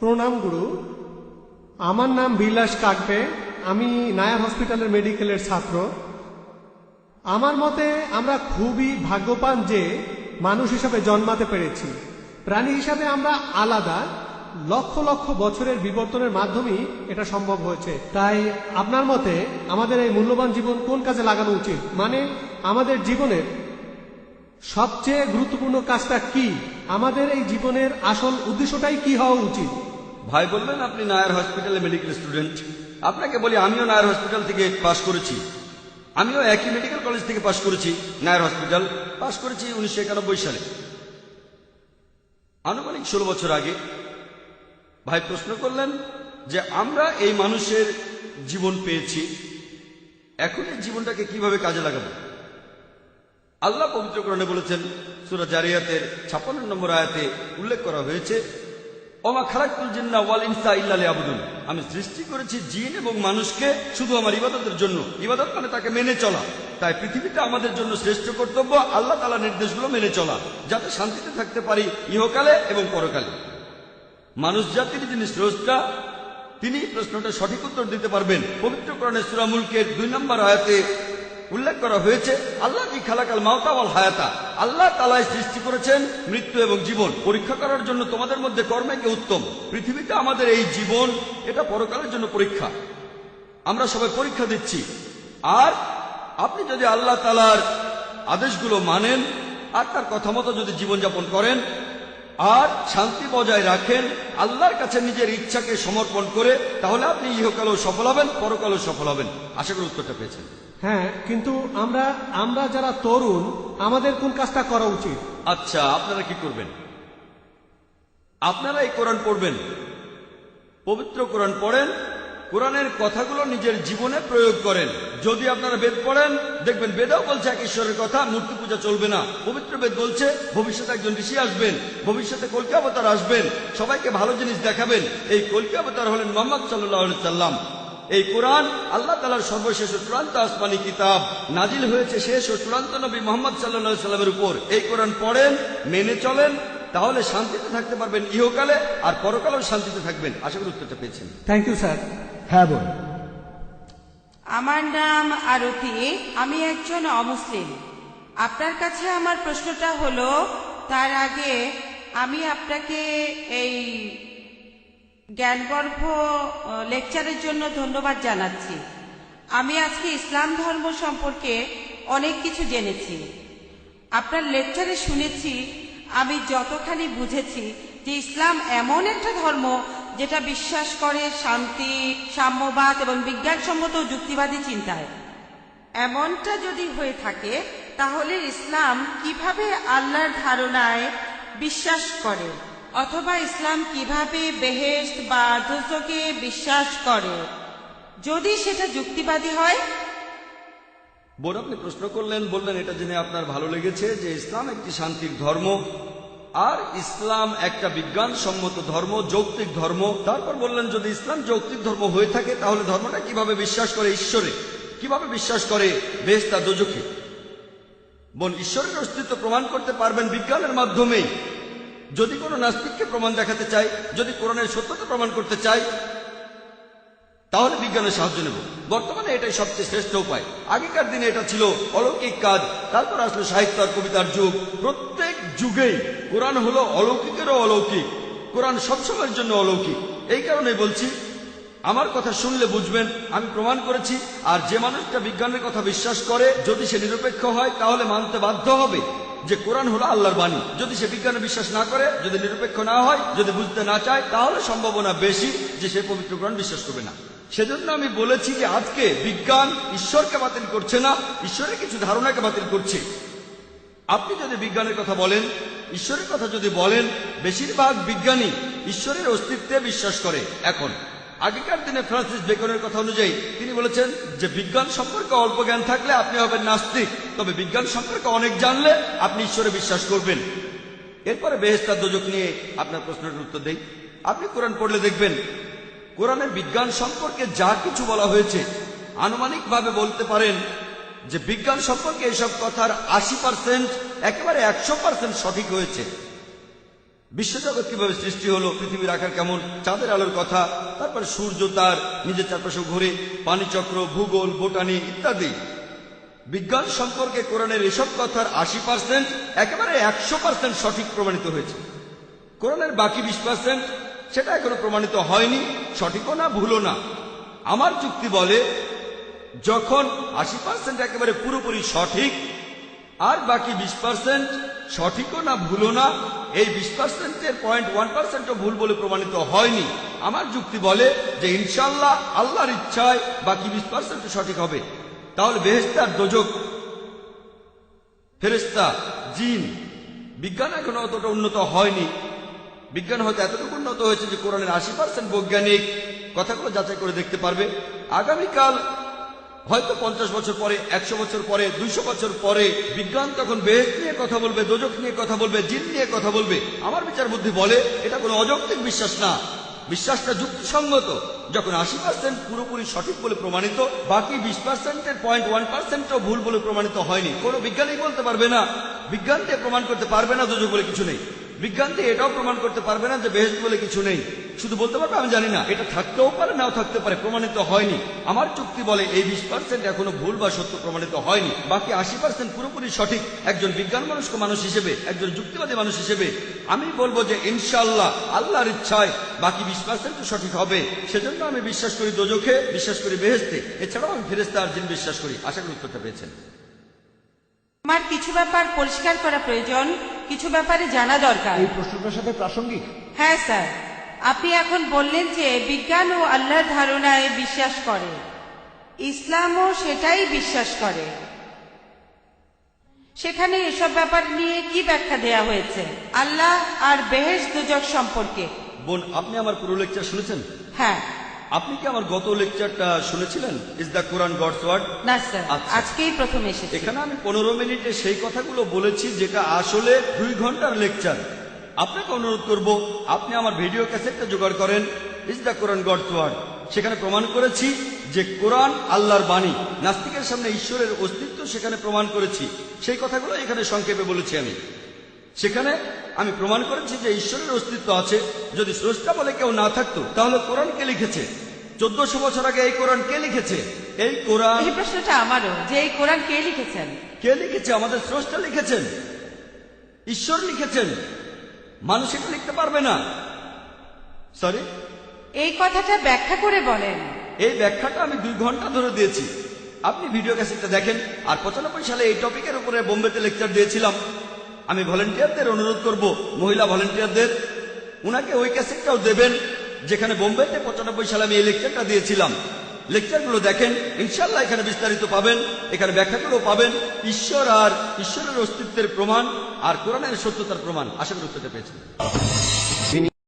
প্রণাম গুরু। আমার নাম বিলাস কাকবে। আমি নায়ার হসপিটালের মেডিকেলের ছাত্র। আমার মতে আমরা খুবই ভাগ্যবান যে মানুষ হিসাবে জন্মাতে পেরেছি। প্রাণী হিসাবে আমরা আলাদা। লক্ষ লক্ষ বছরের বিবর্তনের মাধ্যমেই এটা সম্ভব হয়েছে। তাই আপনার মতে আমাদের এই মূল্যবান জীবন কোন কাজে লাগানো উচিত? মানে আমাদের জীবনের সবচেয়ে গুরুত্বপূর্ণ কাজটা কি? আমাদের এই জীবনের আসল উদ্দেশ্যটাই কি হওয়া উচিত? ভাই বললেন, আপনি নায়ার হসপিটালে মেডিকেল স্টুডেন্ট আপনাকে বলি, আমিও নায়ার হসপিটাল থেকে পাশ করেছি। আমিও একই মেডিকেল কলেজ থেকে পাশ করেছি, নায়ার হসপিটাল। পাশ করেছি উনিশশো একানব্বই সালে। আনুমানিক ষোলো বছর আগে ভাই প্রশ্ন করলেন যে, আমরা এই মানুষের জীবন পেয়েছি। এখন এই জীবনটাকে কীভাবে কাজে লাগাবো? আল্লাহ পবিত্রকরণে বলেছেন, সুরা জারিয়াতের ছাপ্পান্ন নম্বর আয়াতে উল্লেখ করা হয়েছে ওয়াল আমি সৃষ্টি করেছি জিন এবং মানুষকে শুধু আমার ইবাদতের জন্য। ইবাদত মানে তাকে মেনে চলা। তাই পৃথিবীটা আমাদের জন্য শ্রেষ্ঠ কর্তব্য, আল্লাহ তালা নির্দেশগুলো মেনে চলা, যাতে শান্তিতে থাকতে পারি ইহকালে এবং পরকালে। মানুষ জাতির যিনি স্রষ্টা, তিনি প্রশ্নটা সঠিক উত্তর দিতে পারবেন। পবিত্র করণে সুরামুলকের দুই নম্বর আয়াতে উল্লেখ করা হয়েছে, আল্লাহ কি খালাকাল মাওতাওয়াল হায়াতা? আল্লাহ সৃষ্টি করেছেন মৃত্যু এবং জীবন। পরীক্ষা করার জন্য তোমাদের মধ্যে কর্মে কে উত্তম? পৃথিবীতে আমাদের এই জীবন, এটা পরকালের জন্য পরীক্ষা। আমরা সবাই পরীক্ষা দিচ্ছি। আর আপনি যদি আল্লাহ তালার আদেশগুলো মানেন, আর তার কথা মতো যদি জীবনযাপন করেন, আর শান্তি বজায় রাখেন, আল্লাহর কাছে নিজের ইচ্ছাকে সমর্পণ করে, তাহলে আপনি ইহকালেও সফল হবেন, পরকালেও সফল হবেন। আশা করি উত্তরটা পেয়েছেন। হ্যাঁ কিন্তু আমরা আমরা যারা তরুণ, আমাদের কোন কাজটা করা উচিত? আচ্ছা আপনারা কি করবেন? আপনারা এই কোরআন পড়বেন। পবিত্র কোরআন পড়েন, কোরআনের কথাগুলো নিজের জীবনে প্রয়োগ করেন। যদি আপনারা বেদ পড়েন, দেখবেন বেদাও বলছে এক ঈশ্বরের কথা, মূর্তি পূজা চলবে না। পবিত্র বেদ বলছে, ভবিষ্যতে একজন ঋষি আসবেন, ভবিষ্যতে কলকি আসবেন, সবাইকে ভালো জিনিস দেখাবেন। এই কলকি অবতার হলেন মোহাম্মদ সাল্লাহ সাল্লাম। এই কোরআন আল্লাহ তালার সর্বশেষ চূড়ান্ত আসমানি কিতাব নাজিল হয়েছে শেষ ও চূড়ান্ত নবী মোহাম্মদ সাল্লাহ সাল্লামের উপর। এই কোরআন পড়েন মেনে চলেন তাহলে শান্তিতে থাকতে পারবেন ইহকালে আর পরকালেও শান্তিতে থাকবেন। আশা করি উত্তরটা পেয়েছেন। থ্যাংক ইউ স্যার হ্যাঁ বোন আমার নাম আরতি আমি একজন অমুসলিম। আপনার কাছে আমার প্রশ্নটা হলো তার আগে আমি আপনাকে এই জ্ঞানগর্ভ লেকচারের জন্য ধন্যবাদ জানাচ্ছি। আমি আজকে ইসলাম ধর্ম সম্পর্কে অনেক কিছু জেনেছি। আপনার লেকচারে শুনেছি, আমি যতখানি বুঝেছি যে ইসলাম এমন একটা ধর্ম যেটা বিশ্বাস করে শান্তি, সাম্যবাদ এবং বিজ্ঞানসম্মত যুক্তিবাদী চিন্তায়। এমনটা যদি হয়ে থাকে, তাহলে ইসলাম কীভাবে আল্লাহর ধারণায় বিশ্বাস করে? অথবা ইসলাম কীভাবে বেহেশত বা দোজকে বিশ্বাস করে? যদি সেটা যুক্তিবাদী হয়? বোন, আপনি প্রশ্ন করলেন, বললেন এটা জেনে আপনার ভালো লেগেছে যে ইসলাম একটি শান্তির ধর্ম, আর ইসলাম একটা বিজ্ঞানসম্মত ধর্ম, যৌক্তিক ধর্ম। তারপর বললেন, যদি ইসলাম যৌক্তিক ধর্ম হয়ে থাকে, তাহলে ধর্মটা কীভাবে বিশ্বাস করে ঈশ্বরে? কীভাবে বিশ্বাস করে বেস্তা দোজকে বোন, ঈশ্বরের অস্তিত্ব প্রমাণ করতে পারবেন বিজ্ঞানের মাধ্যমেই। যদি কোনো নাস্তিককে প্রমাণ দেখাতে চাই, যদি কোরআনের সত্যতা প্রমাণ করতে চাই, তাহলে বিজ্ঞানের সাহায্য নেব। বর্তমানে এটাই সবচেয়ে শ্রেষ্ঠ উপায়। আগেকার দিনে এটা ছিল অলৌকিক কাজ, তারপর আসলো সাহিত্য আর কবিতার যুগ। প্রত্যেক যুগেই কোরআন হলো অলৌকিকেরও অলৌকিক, কোরআন সবসময়ের জন্য অলৌকিক। এই কারণে বলছি, আমার কথা শুনলে বুঝবেন, আমি প্রমাণ করেছি, আর যে মানুষটা বিজ্ঞানের কথা বিশ্বাস করে, যদি সে নিরপেক্ষ হয়, তাহলে মানতে বাধ্য হবে। যে কোরআন হলো আল্লাহর বাণী। যদি সে বিজ্ঞানে বিশ্বাস না করে, যদি নিরপেক্ষ না হয়, যদি বুঝতে না চায়, তাহলে সম্ভাবনা বেশি যে সে পবিত্র কোরআন বিশ্বাস করবে না। সেজন্য আমি বলেছি যে আজকে বিজ্ঞান ঈশ্বরকে বাতিল করছে না, ঈশ্বরের কিছু ধারণাকে বাতিল করছে। আপনি যদি বিজ্ঞানের কথা বলেন, ঈশ্বরের কথা যদি বলেন, বেশিরভাগ বিজ্ঞানী ঈশ্বরের অস্তিত্বে বিশ্বাস করে। এখন আগেকার দিনে ফ্রান্সিস বেকনের কথা অনুযায়ী তিনি বলেছেন যে বিজ্ঞান সম্পর্কে অল্প জ্ঞান থাকলে আপনি হবেন নাস্তিক। তবে বিজ্ঞান সম্পর্কে অনেক জানলে আপনি ঈশ্বরে বিশ্বাস করবেন। এরপরে বেহেস্তার দোজক নিয়ে আপনার প্রশ্নের উত্তর দেই। আপনি কোরআন পড়লে দেখবেন, কোরআনের বিজ্ঞান সম্পর্কে যা কিছু বলা হয়েছে, আনুমানিকভাবে বলতে পারেন যে বিজ্ঞান সম্পর্কে এসব কথার আশি পার্সেন্ট একেবারে একশো পার্সেন্ট সঠিক হয়েছে। বিশ্বজগৎ কীভাবে সৃষ্টি হলো, পৃথিবীর আকার কেমন, চাঁদের আলোর কথা, তারপর সূর্য, তার নিজের চারপাশে ঘুরে, পানিচক্র, ভূগোল, বোটানি ইত্যাদি। বিজ্ঞান সম্পর্কে কোরআনের এসব কথার আশি পার্সেন্ট একেবারে একশো পার্সেন্ট সঠিক প্রমাণিত হয়েছে। কোরআনের বাকি বিশ পার্সেন্ট সেটা এখনও প্রমাণিত হয়নি, সঠিকও না, ভুলও না। আমার চুক্তি বলে, যখন আশি পার্সেন্ট একেবারে পুরোপুরি সঠিক আর বাকি বিশ পার্সেন্ট সঠিকও না, ভুলও না, এই বিশ পার্সেন্টের পয়েন্ট ওয়ান পার্সেন্টও ভুল বলে প্রমাণিত হয়নি। আমার যুক্তি বলে যে ইনশাল্লাহ আল্লাহর ইচ্ছায় বাকি বিশ পার্সেন্ট সঠিক হবে। তাহলে বেহেস্তার দোজক ফেরেস্তা জিন, বিজ্ঞান এখনও অতটা উন্নত হয়নি। বিজ্ঞান হয়তো এতটুকু উন্নত হয়েছে যে কোরআনের আশি পার্সেন্ট বৈজ্ঞানিক কথাগুলো যাচাই করে দেখতে পারবে। আগামীকাল হয়তো পঞ্চাশ বছর পরে, একশো বছর পরে, দুইশো বছর পরে বিজ্ঞান তখন বেহেস নিয়ে কথা বলবে দোজক নিয়ে কথা বলবে, জিন নিয়ে কথা বলবে। আমার বিচার বুদ্ধি বলে, এটা কোনো অযৌক্তিক বিশ্বাস না। বিশ্বাসটা যুক্তিসঙ্গত। যখন আশি পার্সেন্ট পুরোপুরি সঠিক বলে প্রমাণিত, বাকি বিশ পার্সেন্টের পয়েন্ট ওয়ান পার্সেন্টও ভুল বলে প্রমাণিত হয়নি। কোনো বিজ্ঞানী বলতে পারবে না। বিজ্ঞান দিয়ে প্রমাণ করতে পারবে না দোজক বলে কিছু নেই। বিজ্ঞান দিয়ে এটাও প্রমাণ করতে পারবে না যে বেহেস্ট বলে কিছু নেই। শুধু বলতে পারবে, আমি জানি না। এটা থাকতেও পারে, নাও থাকতে পারে, প্রমাণিত হয়নি। আমার চুক্তি বলে এই বিশ পার্সেন্ট এখনও ভুল বা সত্য প্রমাণিত হয়নি। বাকি আশি পার্সেন্ট পুরোপুরি সঠিক। একজন বিজ্ঞান মনস্ক মানুষ হিসেবে, একজন যুক্তিবাদী মানুষ হিসেবে, আমি বলব যে ইনশাআল্লাহ, আল্লাহর ইচ্ছায় বাকি বিশ পার্সেন্ট সঠিক হবে। সেজন্য আমি বিশ্বাস করি দোজখে, বিশ্বাস করি বেহেস্তে এছাড়াও আমি ফেরেস্তা আর জিন বিশ্বাস করি। আশা করি উত্তরটা পেয়েছেন। আমার কিছু ব্যাপার পরিষ্কার করা প্রয়োজন কিছু ব্যাপারে জানা দরকার। এই প্রশ্নটার সাথে প্রাসঙ্গিক? হ্যাঁ স্যার। আপনি এখন বললেন যে বিজ্ঞান ও আল্লাহর ধারণায় বিশ্বাস করে। ইসলামও সেটাই বিশ্বাস করে। সেখানে এসব ব্যাপার নিয়ে কি ব্যাখ্যা দেয়া হয়েছে? আল্লাহ আর বেহেশ দুজক সম্পর্কে। বোন আপনি আমার পুরো লেকচার শুনেছেন? হ্যাঁ। আপনি কি আমার গত লেকচারটা শুনেছিলেন? Is the Quran God's word না স্যার। আচ্ছা। আজকেই প্রথম এসেছে। এখানে আমি পনেরো মিনিটে সেই কথাগুলো বলেছি যেটা আসলে দুই ঘণ্টার লেকচার। আপনাকে অনুরোধ করব আপনি আমার ভিডিও ক্যাসেটটা জোগাড় করেন। Is the Quran God's word সেখানে প্রমাণ করেছি যে কোরআন আল্লাহর বাণী। নাস্তিকের সামনে ঈশ্বরের অস্তিত্ব সেখানে প্রমাণ করেছি। সেই কথাগুলো এখানে সংক্ষেপে বলেছি আমি। সেখানে আমি প্রমাণ করেছি যে ঈশ্বরের অস্তিত্ব আছে। যদি স্রষ্টা বলে কেউ না থাকতো তাহলে কোরআন কে লিখেছে? চোদ্দশো বছর আগে এই কোরআন কে লিখেছে? এই কোরআন এই প্রশ্নটা আমারও যে এই কোরআন কে লিখেছেন? কে লিখেছে? আমাদের স্রষ্টা লিখেছেন। ঈশ্বর লিখেছেন। মানুষ এটা লিখতে পারবে না। সরি এই কথাটা ব্যাখ্যা করে বলেন। এই ব্যাখ্যাটা আমি দুই ঘণ্টা ধরে দিয়েছি। আপনি ভিডিও ক্যাসেটটা দেখেন। আর পঁচানব্বই সালে এই টপিকের উপরে বোম্বেতে লেকচার দিয়েছিলাম। আমি ভলেন্টিয়ারদের অনুরোধ করব, মহিলা ভলেন্টিয়ারদের, উনাকে ওই ক্যাসেটটাও দেবেন, যেখানে বোম্বেতে পঁচানব্বই সালে আমি এই লেকচারটা দিয়েছিলাম। লেকচারগুলো দেখেন ইনশাল্লাহ এখানে বিস্তারিত পাবেন, এখানে ব্যাখ্যাগুলো পাবেন। ঈশ্বর আর ঈশ্বরের অস্তিত্বের প্রমাণ আর কোরআনের সত্যতার প্রমাণ। আশা করি উত্তরটা পেয়েছেন।